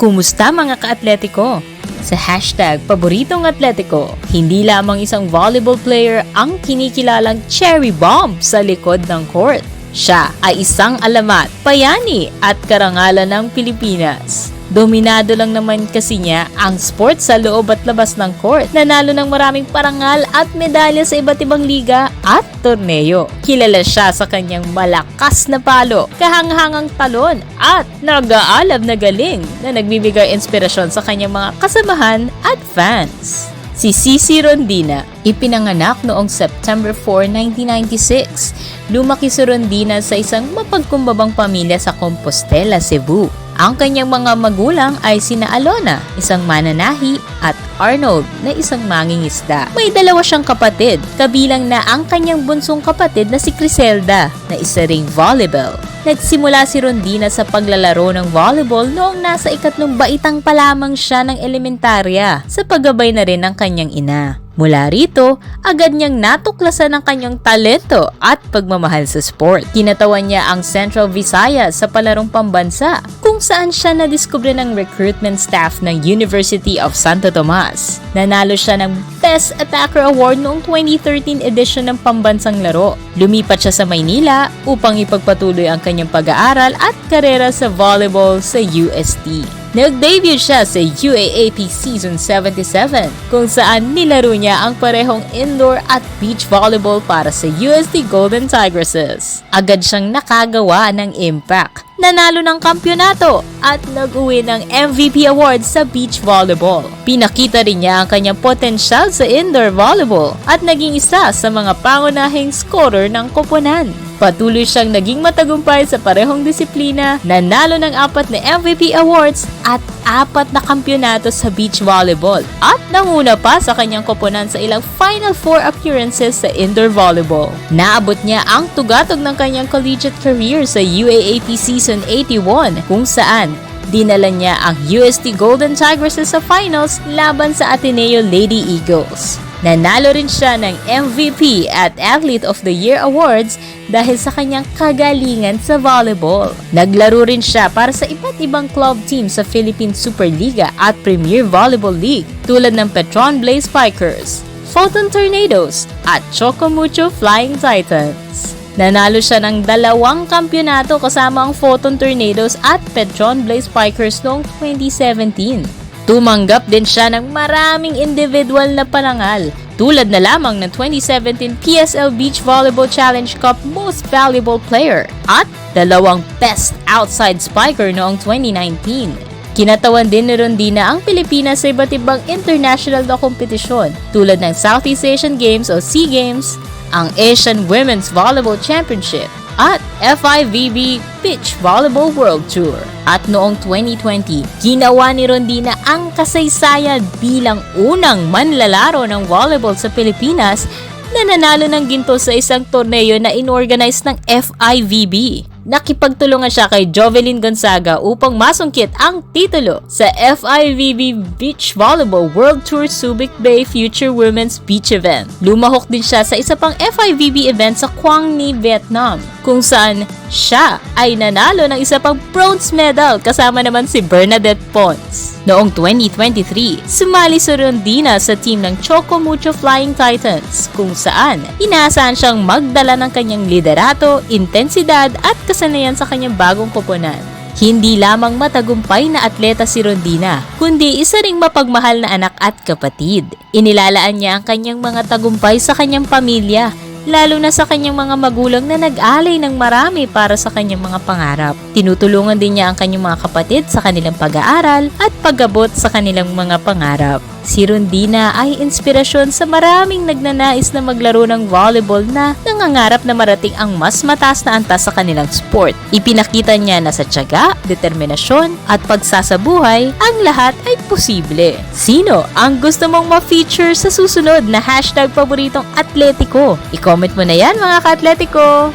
Kumusta mga ka-atletiko? Sa hashtag paboritong atletiko, hindi lamang isang volleyball player ang kinikilalang cherry bomb sa likod ng court. Siya ay isang alamat, payani at karangalan ng Pilipinas. Dominado lang naman kasi niya ang sport sa loob at labas ng court. Nanalo ng maraming parangal at medalya sa iba't ibang liga at torneo. Kilala siya sa kanyang malakas na palo, kahanghangang talon at nag-aalab na galing na nagbibigay inspirasyon sa kanyang mga kasamahan at fans. Si Cici Rondina, ipinanganak noong September 4, 1996. Lumaki si Rondina sa isang mapagkumbabang pamilya sa Compostela, Cebu. Ang kanyang mga magulang ay sina Alona, isang mananahi, at Arnold na isang mangingisda. May dalawa siyang kapatid, kabilang na ang kanyang bunsong kapatid na si Criselda, na isa ring volleyball. Nagsimula si Rondina sa paglalaro ng volleyball noong nasa ikatlong baitang pa lamang siya ng elementarya sa paggabay na rin ng kanyang ina. Mula rito, agad niyang natuklasan ang kanyang talento at pagmamahal sa sport. Kinatawan niya ang Central Visayas sa palarong pambansa kung saan siya nadiskubre ng recruitment staff ng University of Santo Tomas. Nanalo siya ng Best Attacker Award noong 2013 edition ng pambansang laro. Lumipat siya sa Maynila upang ipagpatuloy ang kanyang pag-aaral at karera sa volleyball sa UST. Nag-debut siya sa UAAP Season 77 kung saan nilaro niya ang parehong indoor at beach volleyball para sa USD Golden Tigresses. Agad siyang nakagawa ng impact. Nanalo ng kampyonato at nag-uwi ng MVP award sa beach volleyball. Pinakita rin niya ang kanyang potensyal sa indoor volleyball at naging isa sa mga pangunahing scorer ng koponan. Patuloy siyang naging matagumpay sa parehong disiplina, nanalo ng apat na MVP awards at apat na kampyonato sa beach volleyball at nanguna pa sa kanyang koponan sa ilang Final Four appearances sa indoor volleyball. Naabot niya ang tugatog ng kanyang collegiate career sa UAAP Season 81 kung saan dinala niya ang UST Golden Tigresses sa finals laban sa Ateneo Lady Eagles. Nanalo rin siya ng MVP at Athlete of the Year Awards dahil sa kanyang kagalingan sa volleyball. Naglaro rin siya para sa iba't ibang club team sa Philippine Superliga at Premier Volleyball League tulad ng Petron Blaze Spikers, Fulton Tornadoes at Chocomucho Flying Titans. Nanalo siya ng dalawang kampyonato kasama ang Photon Tornadoes at Petron Blaze Spikers noong 2017. Tumanggap din siya ng maraming individual na parangal tulad na lamang ng 2017 PSL Beach Volleyball Challenge Cup Most Valuable Player at dalawang Best Outside Spiker noong 2019. Kinatawan din ni Rondina ang Pilipinas sa iba't ibang international na kompetisyon tulad ng Southeast Asian Games o SEA Games, ang Asian Women's Volleyball Championship, at FIVB Beach Volleyball World Tour. At noong 2020, ginawa ni Rondina ang kasaysayan bilang unang manlalaro ng volleyball sa Pilipinas na nanalo ng ginto sa isang torneo na inorganize ng FIVB. Nakipagtulungan siya kay Jovelyn Gonzaga upang masungkit ang titulo sa FIVB Beach Volleyball World Tour Subic Bay Future Women's Beach Event. Lumahok din siya sa isa pang FIVB event sa Quang Ni, Vietnam, kung saan siya ay nanalo ng isa pang bronze medal kasama naman si Bernadette Pons. Noong 2023, sumali si Rondina sa team ng Choco Mucho Flying Titans kung saan inaasahan siyang magdala ng kanyang liderato, intensidad at kasanayan sa kanyang bagong koponan. Hindi lamang matagumpay na atleta si Rondina, kundi isa ring mapagmahal na anak at kapatid. Inilalaan niya ang kanyang mga tagumpay sa kanyang pamilya, lalo na sa kanyang mga magulang na nag-alay ng marami para sa kanyang mga pangarap. Tinutulungan din niya ang kanyang mga kapatid sa kanilang pag-aaral at pag-abot sa kanilang mga pangarap. Si Rondina ay inspirasyon sa maraming nagnanais na maglaro ng volleyball na nangangarap na marating ang mas mataas na antas sa kanilang sport. Ipinakita niya na sa tiyaga, determinasyon at pagsasabuhay, ang lahat ay posible. Sino ang gusto mong ma-feature sa susunod na hashtag paboritong atletiko? I-comment mo na yan mga ka-atletiko!